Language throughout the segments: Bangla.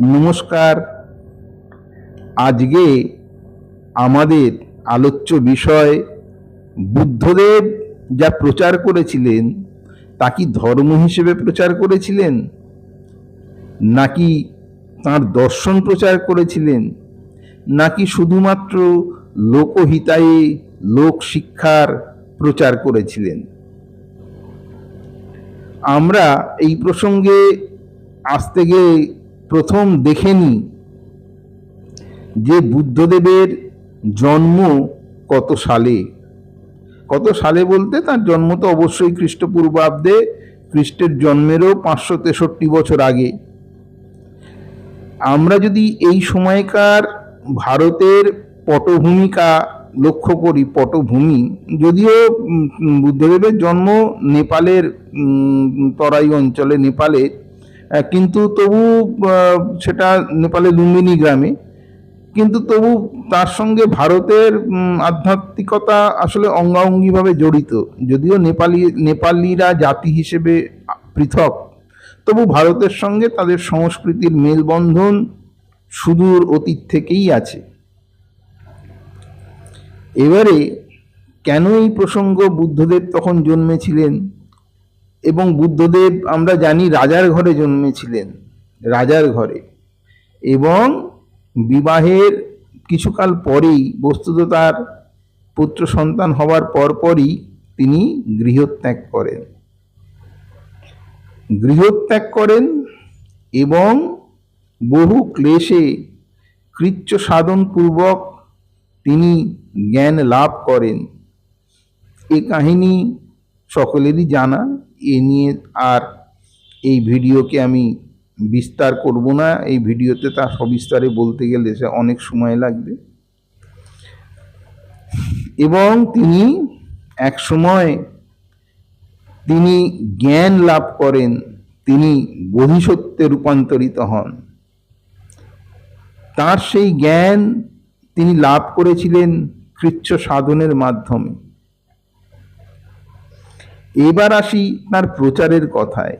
নমস্কার। আজকে আমাদের আলোচ্য বিষয়, বুদ্ধদেব যা প্রচার করেছিলেন, তা কি ধর্ম হিসেবে প্রচার করেছিলেন? নাকি তার দর্শন প্রচার করেছিলেন? নাকি শুধুমাত্র লোকহিতায়ে লোক শিক্ষার প্রচার করেছিলেন? আমরা এই প্রসঙ্গে আসতে গিয়ে প্রথম দেখে নিই যে বুদ্ধদেবের জন্ম কত সালে। কত সালে বলতে তার জন্ম তো অবশ্যই খ্রিস্টপূর্বাব্দে, খ্রিস্টের জন্মেরও পাঁচশো তেষট্টি বছর আগে। আমরা যদি এই সময়কার ভারতের পটভূমিকা লক্ষ্য করি, পটভূমি, যদিও বুদ্ধদেবের জন্ম নেপালের তরাই অঞ্চলে, নেপালে কিন্তু তবু সেটা নেপালের লুম্বিনী গ্রামে। কিন্তু তবু তার সঙ্গে ভারতের আধ্যাত্মিকতা আসলে অঙ্গাঙ্গিভাবে জড়িত। যদিও নেপালি, নেপালিরা জাতি হিসেবে পৃথক, তবু ভারতের সঙ্গে তাদের সংস্কৃতির মেলবন্ধন সুদূর অতীত থেকেই আছে। এবারে কেন এই প্রসঙ্গ বুদ্ধদেব তখন জন্মেছিলেন? এবং বুদ্ধদেব, আমরা জানি রাজার ঘরে জন্মেছিলেন, রাজার ঘরে। এবং বিবাহের কিছুকাল পরেই, বস্তুত তার পুত্র সন্তান হওয়ার পরপরই তিনি গৃহত্যাগ করেন। গৃহত্যাগ করেন এবং বহু ক্লেশে কৃচ্ছ সাধনপূর্বক তিনি জ্ঞান লাভ করেন। এ কাহিনী সকলেরই জানা। এ নিয়ে আর এই ভিডিওকে আমি বিস্তার করব না। এই ভিডিওতে তা সবিস্তারে বলতে গেলে সে অনেক সময় লাগবে। এবং তিনি এক সময় তিনি জ্ঞান লাভ করেন, তিনি বোধিসত্ত্বে রূপান্তরিত হন। তার সেই জ্ঞান তিনি লাভ করেছিলেন কৃচ্ছ সাধনের মাধ্যমে। এবার আসি তার প্রচারের কথায়।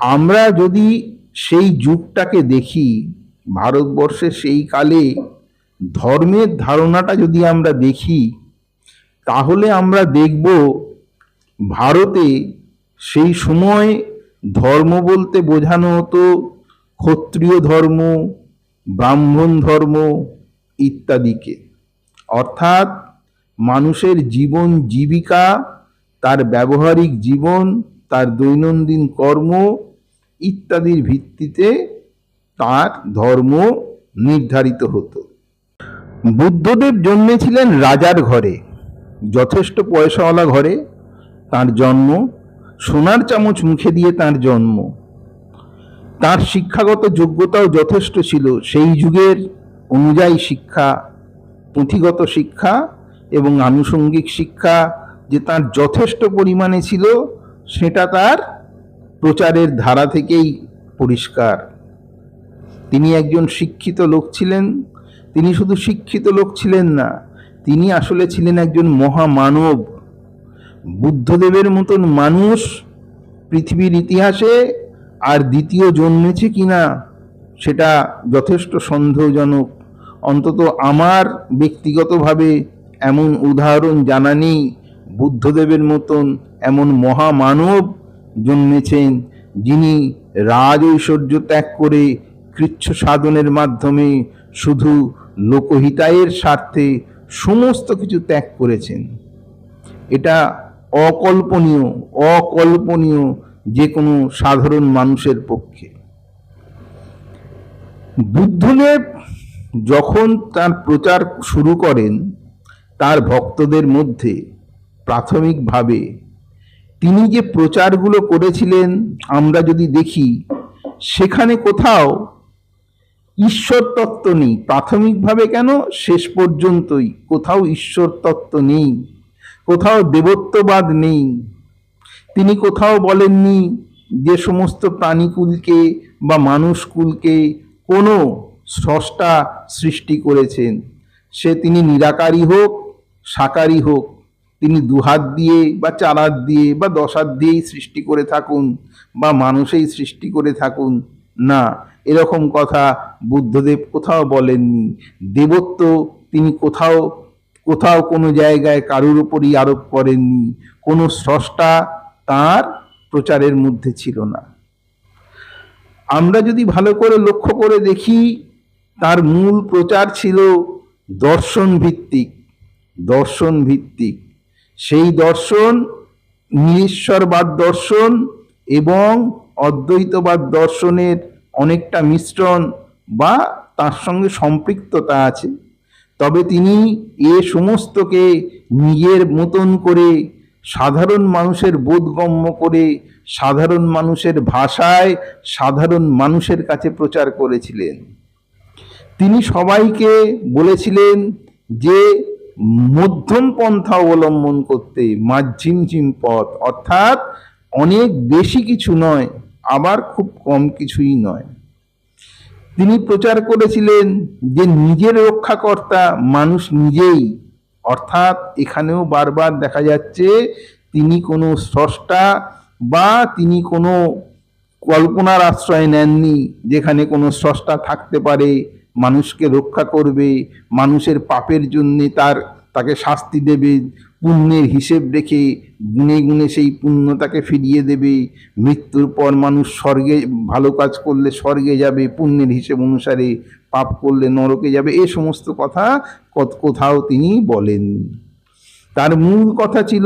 আমরা যদি সেই যুগটাকে দেখি ভারতবর্ষের সেই কালে ধর্মের ধারণাটা যদি আমরা দেখি, তাহলে আমরা দেখব ভারতে সেই সময় ধর্ম বলতে বোঝানো হতো, ক্ষত্রিয় ধর্ম, ব্রাহ্মণ ধর্ম ইত্যাদিকে। অর্থাৎ মানুষের জীবন জীবিকা, তার ব্যবহারিক জীবন, তার দৈনন্দিন কর্ম ইত্যাদির ভিত্তিতে তার ধর্ম নির্ধারিত হতো। বুদ্ধদেব জন্মেছিলেন রাজার ঘরে, যথেষ্ট পয়সাওয়ালা ঘরে। তার জন্ম, সোনার চামচ মুখে দিয়ে তার জন্ম। তার শিক্ষাগত যোগ্যতাও যথেষ্ট ছিল। সেই যুগের অনুযায়ী শিক্ষা, পুঁথিগত শিক্ষা এবং আনুষঙ্গিক শিক্ষা যে তার যথেষ্ট পরিমাণে ছিল, সেটা তার প্রচারের ধারা থেকেই পরিষ্কার। তিনি একজন শিক্ষিত লোক ছিলেন। তিনি শুধু শিক্ষিত লোক ছিলেন না, তিনি আসলে ছিলেন একজন মহামানব। বুদ্ধদেবের মতন মানুষ পৃথিবীর ইতিহাসে আর দ্বিতীয় জন্মেছে কিনা, সেটা যথেষ্ট সন্দেহজনক। অন্তত আমার ব্যক্তিগতভাবে এমন উদাহরণ জানা নেই বুদ্ধদেবের মতন এমন মহামানব জন্মেছেন যিনি রাজ ঐশ্বর্য ত্যাগ করে কৃচ্ছ সাধনের মাধ্যমে শুধু লোকহিতায়ের স্বার্থে সমস্ত কিছু ত্যাগ করেছেন। এটা অকল্পনীয় অকল্পনীয় যে কোনো সাধারণ মানুষের পক্ষে। বুদ্ধদেব যখন তার প্রচার শুরু করেন তার ভক্তদের মধ্যে প্রাথমিকভাবে তিনি যে প্রচারগুলো করেছিলেন, আমরা যদি দেখি, সেখানে কোথাও ঈশ্বর তত্ত্ব নেই। প্রাথমিকভাবে কেন? শেষ পর্যন্তই কোথাও ঈশ্বর তত্ত্ব নেই। কোথাও দেবত্ববাদ নেই। তিনি কোথাও বলেননি যে সমস্ত প্রাণীকুলকে বা মানুষকুলকে কোনো স্রষ্টা সৃষ্টি করেছেন। সে তিনি নিরাকারী হোক সাকারী হোক, তিনি দুহাত দিয়ে বা চার হাত দিয়ে বা দশ হাত দিয়েই সৃষ্টি করে থাকুন বা মানুষেই সৃষ্টি করে থাকুন, না, এরকম কথা বুদ্ধদেব কোথাও বলেননি। দেবত্ব তিনি কোথাও কোথাও কোনো জায়গায় কারুর উপরই আরোপ করেননি। কোনো স্রষ্টা তার প্রচারের মধ্যে ছিল না। আমরা যদি ভালো করে লক্ষ্য করে দেখি, তার মূল প্রচার ছিল দর্শন ভিত্তিক দর্শন ভিত্তিক। সেই দর্শন নিরীশ্বরবাদ দর্শন এবং অদ্বৈতবাদ দর্শনের অনেকটা মিশ্রণ বা তার সঙ্গে সম্পৃক্ততা আছে। তবে তিনি এ সমস্তকে নিজের মতন করে সাধারণ মানুষের বোধগম্য করে সাধারণ মানুষের ভাষায় সাধারণ মানুষের কাছে প্রচার করেছিলেন। তিনি সবাইকে বলেছিলেন যে মধ্যম পন্থা অবলম্বন করতে মাঝিমঝিম পথ, অর্থাৎ অনেক বেশি কিছু নয়, আবার খুব কম কিছুই নয়। তিনি প্রচার করেছিলেন যে নিজের রক্ষাকর্তা মানুষ নিজেই, অর্থাৎ এখানেও বারবার দেখা যাচ্ছে তিনি কোনো স্রষ্টা বা তিনি কোনো কল্পনার আশ্রয় নেননি যেখানে কোনো স্রষ্টা থাকতে পারে। মানুষকে রক্ষা করবে, মানুষের পাপের জন্যে তার, তাকে শাস্তি দেবে, পুণ্যের হিসেব রেখে গুনে গুনে সেই পুণ্য তাকে ফিরিয়ে দেবে। মৃত্যুর পর মানুষ স্বর্গে, ভালো কাজ করলে স্বর্গে যাবে, পুণ্যের হিসেব অনুসারে পাপ করলে নরকে যাবে। এ সমস্ত কথা কত- কোথাও তিনি বলেননি তার মূল কথা ছিল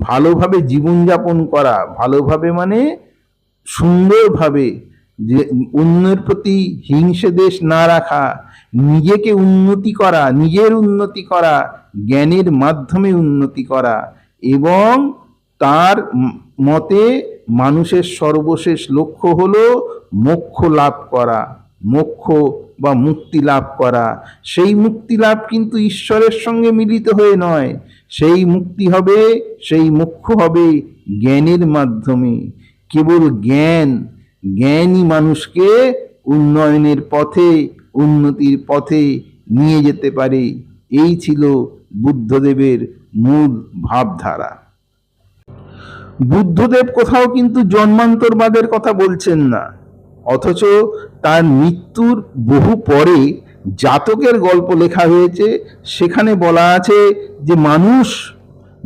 ভালোভাবে জীবনযাপন করা। ভালোভাবে মানে সুন্দরভাবে যে অন্যের প্রতি হিংসে দেশ না রাখা, নিজেকে উন্নতি করা, নিজের উন্নতি করা, জ্ঞানের মাধ্যমে উন্নতি করা এবং তার মতে মানুষের সর্বশেষ লক্ষ্য হল মোক্ষ লাভ করা, মোক্ষ বা মুক্তি লাভ করা। সেই মুক্তি লাভ কিন্তু ঈশ্বরের সঙ্গে মিলিত হয়ে নয়। সেই মুক্তি হবে, সেই মোক্ষ হবে জ্ঞানের মাধ্যমে। কেবল জ্ঞান জ্ঞানই মানুষকে উন্নয়নের পথে, উন্নতির পথে নিয়ে যেতে পারে। এই ছিল বুদ্ধদেবের মূল ভাবধারা। বুদ্ধদেব কোথাও কিন্তু জন্মান্তরবাদের কথা বলছেন না। অথচ তার মৃত্যুর বহু পরে জাতকের গল্প লেখা হয়েছে। সেখানে বলা আছে যে মানুষ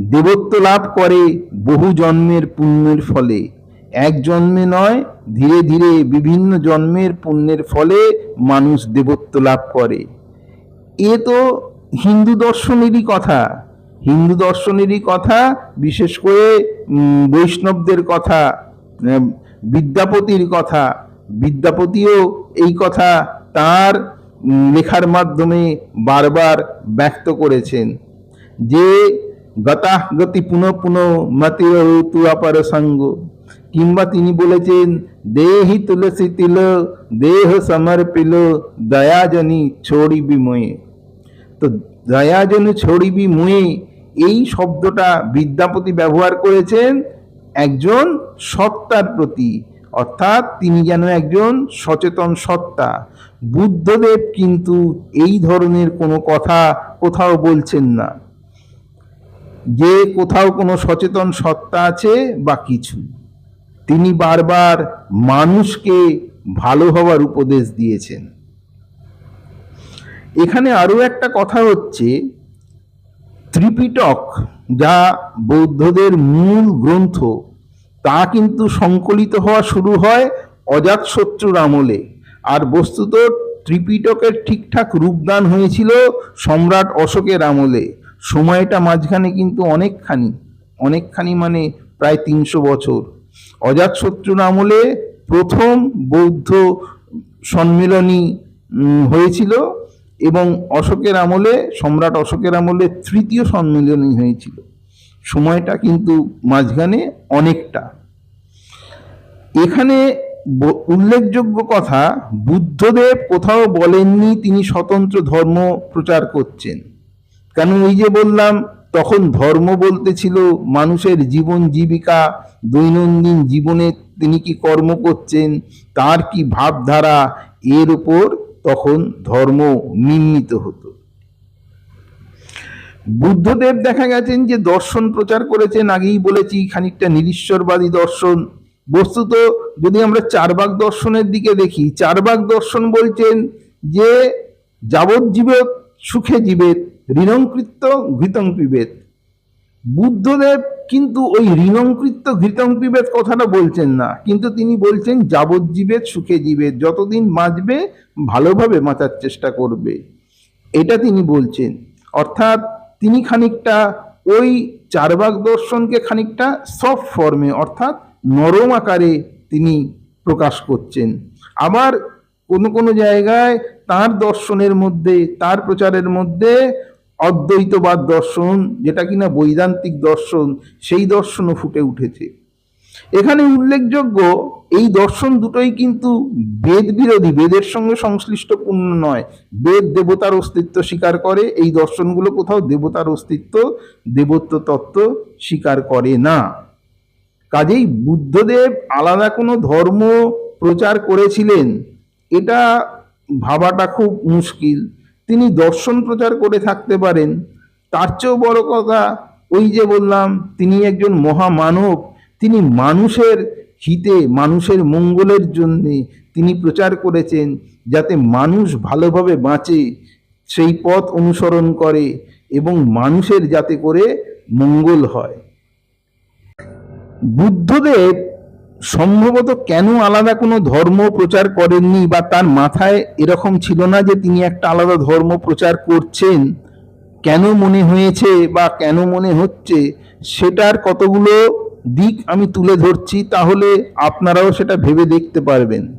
দেবত্ব লাভ করে বহু জন্মের পুণ্যের ফলে। এক জন্মে নয়, ধীরে ধীরে বিভিন্ন জন্মের পুণ্যের ফলে মানুষ দেবত্ব লাভ করে। এ তো হিন্দু দর্শনেরই কথা। হিন্দু দর্শনেরই কথা, বিশেষ করে বৈষ্ণবদের কথা বিদ্যাপতির কথা। বিদ্যাপতিও এই কথা তার লেখার মাধ্যমে বারবার ব্যক্ত করেছেন যে, গতাহ গতি পুনঃ পুনঃ মতির তু অপর সঙ্গ। কিংবা তিনি বলেছেন, দেহি তুলসী তিল, দেহ সমর্পিল, দয়াজনী ছোড়ি বিময়ে। তো দয়াজন ছড়িবি মুয়ে এই শব্দটা বিদ্যাপতি ব্যবহার করেছেন একজন সত্তার প্রতি। অর্থাৎ তিনি যেন একজন সচেতন সত্তা। বুদ্ধদেব কিন্তু এই ধরনের কোনো কথা কোথাও বলছেন না। যে কোথাও কোনো সচেতন সত্তা আছে বা কিছু। তিনি বারবার মানুষকে ভালো হওয়ার উপদেশ দিয়েছেন। এখানে আরও একটা কথা হচ্ছে, ত্রিপিটক যা বৌদ্ধদের মূল গ্রন্থ, তা কিন্তু সংকলিত হওয়া শুরু হয় অজাতশত্রুর আমলে। আর বস্তুত ত্রিপিটকের ঠিকঠাক রূপদান হয়েছিল সম্রাট অশোকের আমলে। সময়টা মাঝখানে কিন্তু অনেকখানি অনেকখানি মানে প্রায় তিনশো বছর। অজাতশত্রুর আমলে প্রথম বৌদ্ধ সম্মেলনী হয়েছিল এবং অশোকের আমলে, সম্রাট অশোকের আমলে তৃতীয় সম্মেলনী হয়েছিল। সময়টা কিন্তু মাঝখানে অনেকটা। এখানে উল্লেখযোগ্য কথা, বুদ্ধদেব কোথাও বলেননি তিনি স্বতন্ত্র ধর্ম প্রচার করছেন। কেন এই যে বললাম তখন ধর্ম বলতে ছিল মানুষের জীবন জীবিকা, দৈনন্দিন জীবনে তিনি কি কর্ম করছেন, তার কি ভাবধারা? এর উপর তখন ধর্ম নির্মিত হতো। বুদ্ধদেব দেখা গেছেন যে দর্শন প্রচার করেছেন, আগেই বলেছি, খানিকটা নিরীশ্বরবাদী দর্শন। বস্তুত যদি আমরা চারবাক দর্শনের দিকে দেখি, চারবাক দর্শন বলছেন যে যাবজ্জীবেত সুখে জীবেত ঋণঙ্কৃত্য ঘৃতং পিবেত বুদ্ধদেব কিন্তু ওই ঋণঙ্কৃত্য ঘৃতং পিবেত কথাটা বলছেন না। কিন্তু তিনি বলছেন যাবজ্জীবেত সুখে জীবেত যতদিন বাঁচবে, ভালোভাবে বাঁচার চেষ্টা করবে। এটা তিনি বলছেন। অর্থাৎ তিনি খানিকটা ওই চারবাক দর্শনকে খানিকটা সফট ফর্মে, অর্থাৎ নরম আকারে তিনি প্রকাশ করছেন। আবার কোনো কোনো জায়গায় তার দর্শনের মধ্যে, তার প্রচারের মধ্যে অদ্বৈতবাদ দর্শন, যেটা কিনা বৈদান্তিক দর্শন, সেই দর্শনও ফুটে উঠেছে। এখানে উল্লেখযোগ্য, এই দর্শন দুটোই কিন্তু বেদ বিরোধী বেদের সঙ্গে সংশ্লিষ্টপূর্ণ নয়। বেদ দেবতার অস্তিত্ব স্বীকার করে, এই দর্শনগুলো কোথাও দেবতার অস্তিত্ব, দেবত্ব তত্ত্ব স্বীকার করে না। কাজেই বুদ্ধদেব আলাদা কোনো ধর্ম প্রচার করেছিলেন, এটা ভাবাটা খুব মুশকিল। তিনি দর্শন প্রচার করে থাকতে পারেন। তার চেয়েও বড় কথা, ওই যে বললাম, তিনি একজন মহামানব। তিনি মানুষের হিতে, মানুষের মঙ্গলের জন্যে তিনি প্রচার করেছেন যাতে মানুষ ভালোভাবে বাঁচে, সেই পথ অনুসরণ করে এবং মানুষের যাতে করে মঙ্গল হয়। বুদ্ধদেব সম্ভবত কেন আলাদা কোনো ধর্ম প্রচার করেননি বা তার মাথায় এরকম ছিল না যে তিনি একটা আলাদা ধর্ম প্রচার করছেন? কেন মনে হয়েছে বা কেন মনে হচ্ছে? সেটার কতগুলো দিক আমি তুলে ধরছি, তাহলে আপনারাও সেটা ভেবে দেখতে পারবেন।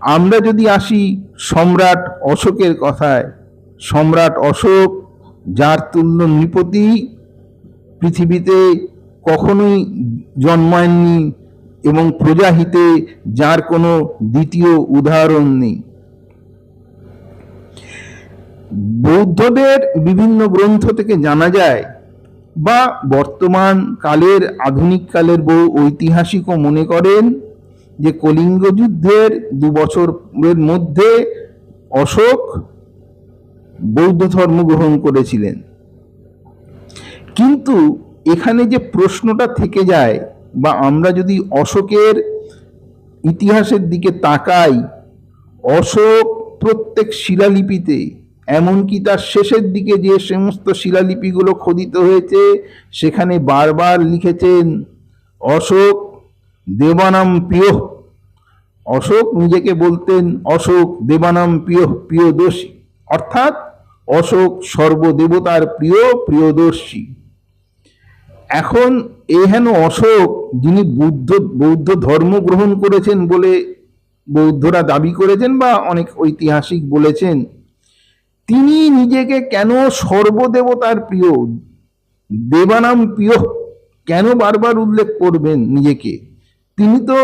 আমরা যদি আসি সম্রাট অশোকের কথায়, সম্রাট অশোক যার তুল্য নৃপতি পৃথিবীতে কখনোই জন্মায়নি এবং প্রজাহিতে যার কোনো দ্বিতীয় উদাহরণ নেই। বৌদ্ধদের বিভিন্ন গ্রন্থ থেকে জানা যায় বা বর্তমান কালের, আধুনিক কালের বহু ঐতিহাসিকও মনে করেন যে কলিঙ্গ যুদ্ধের দু বছরের মধ্যে অশোক বৌদ্ধ ধর্ম গ্রহণ করেছিলেন। কিন্তু এখানে যে প্রশ্নটা থেকে যায় বা আমরা যদি অশোকের ইতিহাসের দিকে তাকাই, অশোক প্রত্যেক শিলালিপিতে, এমনকি তার শেষের দিকে যে সমস্ত শিলালিপিগুলো খোদিত হয়েছে, সেখানে বারবার লিখেছেন, অশোক দেবানাম প্রিয়। অশোক নিজেকে বলতেন, অশোক দেবানাম প্রিয়, প্রিয়দর্শী। অর্থাৎ, অশোক সর্বদেবতার প্রিয়, প্রিয়দর্শী। এখন এহেন অশোক যিনি বুদ্ধ, বৌদ্ধ ধর্ম গ্রহণ করেছেন বলে বৌদ্ধরা দাবি করেছেন বা অনেক ঐতিহাসিক বলেছেন, তিনি নিজেকে কেন সর্বদেবতার প্রিয়, দেবানাম প্রিয় কেন বারবার উল্লেখ করবেন নিজেকে? তিনি তো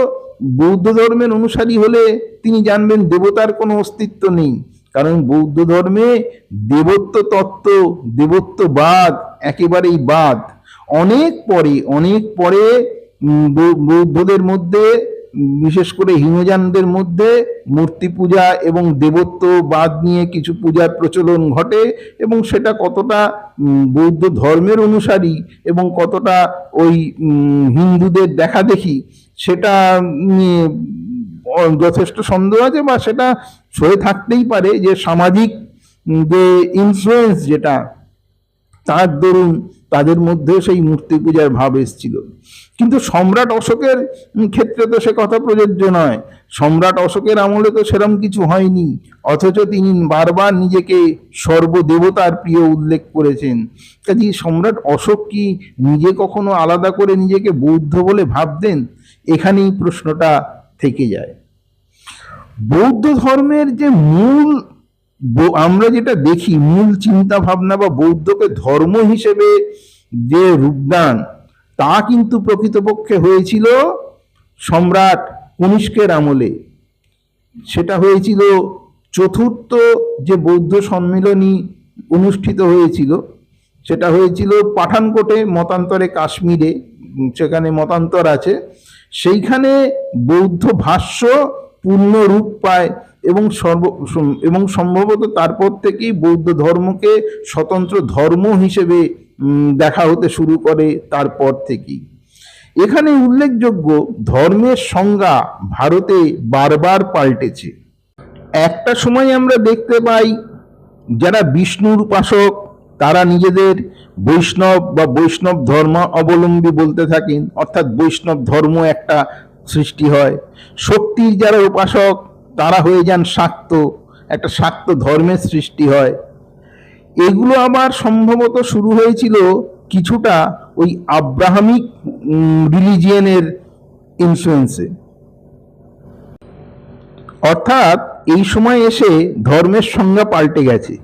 বৌদ্ধ ধর্মের অনুসারী হলে তিনি জানবেন দেবতার কোনো অস্তিত্ব নেই, কারণ বৌদ্ধ ধর্মে দেবত্ব তত্ত্ব দেবত্ববাদ একেবারেই বাদ। অনেক পরে অনেক পরে বৌদ্ধদের মধ্যে, বিশেষ করে হিমযানদের মধ্যে মূর্তি পূজা এবং দেবত্ববাদ নিয়ে কিছু পূজার প্রচলন ঘটে এবং সেটা কতটা বৌদ্ধ ধর্মের অনুসারী এবং কতটা ওই হিন্দুদের দেখা দেখি সেটা নিয়ে যথেষ্ট সন্দেহ আছে বা সেটা হয়ে থাকতেই পারে যে সামাজিক যে ইনফ্লুয়েন্স যেটা, তার দরুন তাদের মধ্যে সেই মূর্তি পূজার ভাব এসেছিল। কিন্তু সম্রাট অশোকের ক্ষেত্রে তো সে কথা প্রযোজ্য নয়। সম্রাট অশোকের আমলে তো সেরম কিছু হয়নি, অথচ তিনি বারবার নিজেকে সর্বদেবতার প্রিয় উল্লেখ করেছেন। কাজে সম্রাট অশোক কি নিজে কখনো আলাদা করে নিজেকে বৌদ্ধ বলে ভাবতেন? এখানেই প্রশ্নটা থেকে যায়। বৌদ্ধ ধর্মের যে মূল আমরা যেটা দেখি মূল চিন্তা ভাবনা বা বৌদ্ধকে ধর্ম হিসেবে যে রূপদান তা কিন্তু প্রকৃতপক্ষে হয়েছিল সম্রাট কনিষ্কের আমলে। সেটা হয়েছিল চতুর্থ যে বৌদ্ধ সম্মিলনী অনুষ্ঠিত হয়েছিল, সেটা হয়েছিল পাঠানকোটে, মতান্তরে কাশ্মীরে সেখানে মতান্তর আছে। সেইখানে বৌদ্ধ ভাষ্য পূর্ণ রূপ পায়। এবং সর্ব এবং সম্ভবত তারপর থেকেই বৌদ্ধ ধর্মকে স্বতন্ত্র ধর্ম হিসেবে দেখা হতে শুরু করে তারপর থেকেই। এখানে উল্লেখযোগ্য ধর্মের সংজ্ঞা ভারতে বারবার পাল্টেছে। একটা সময় আমরা দেখতে পাই, যারা বিষ্ণুর উপাসক, তারা নিজেদের বৈষ্ণব বা বৈষ্ণব ধর্ম অবলম্বী বলতে থাকেন, অর্থাৎ বৈষ্ণব ধর্ম একটা সৃষ্টি হয়। শক্তির যারা উপাসক তারা হয়ে যান শাক্ত, একটা শাক্ত ধর্মের সৃষ্টি হয়। এগুলো আবার সম্ভবত শুরু হয়েছিল কিছুটা ওই আব্রাহামিক রিলিজিয়ানের ইনফ্লুয়েন্সে অর্থাৎ এই সময় এসে ধর্মের সংজ্ঞা পাল্টে গেছে।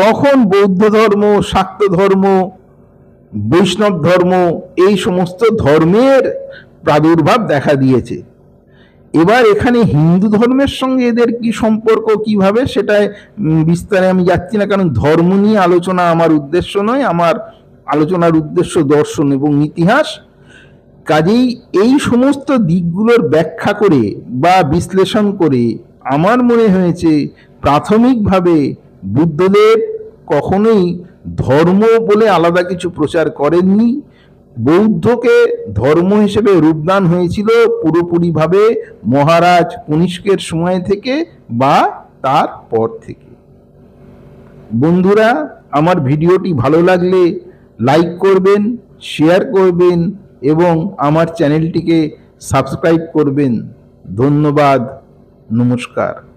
তখন বৌদ্ধ ধর্ম, শাক্ত ধর্ম, বৈষ্ণব ধর্ম, এই সমস্ত ধর্মের প্রাদুর্ভাব দেখা দিয়েছে। এবার এখানে হিন্দু ধর্মের সঙ্গে এদের কি সম্পর্ক কীভাবে সেটায় বিস্তারে আমি যাচ্ছি না, কারণ ধর্ম নিয়ে আলোচনা আমার উদ্দেশ্য নয়, আমার আলোচনার উদ্দেশ্য দর্শন এবং ইতিহাস। কাজেই এই সমস্ত দিকগুলোর ব্যাখ্যা করে বা বিশ্লেষণ করে আমার মনে হয়েছে প্রাথমিকভাবে বুদ্ধদেব কখনোই ধর্ম বলে আলাদা কিছু প্রচার করেননি। বৌদ্ধকে ধর্ম হিসেবে রূপদান হয়েছিল পুরোপুরিভাবে মহারাজ কনিষ্কের সময় থেকে বা তার পর থেকে। বন্ধুরা, আমার ভিডিওটি ভালো লাগলে লাইক করবেন, শেয়ার করবেন এবং আমার চ্যানেলটিকে সাবস্ক্রাইব করবেন। ধন্যবাদ, নমস্কার।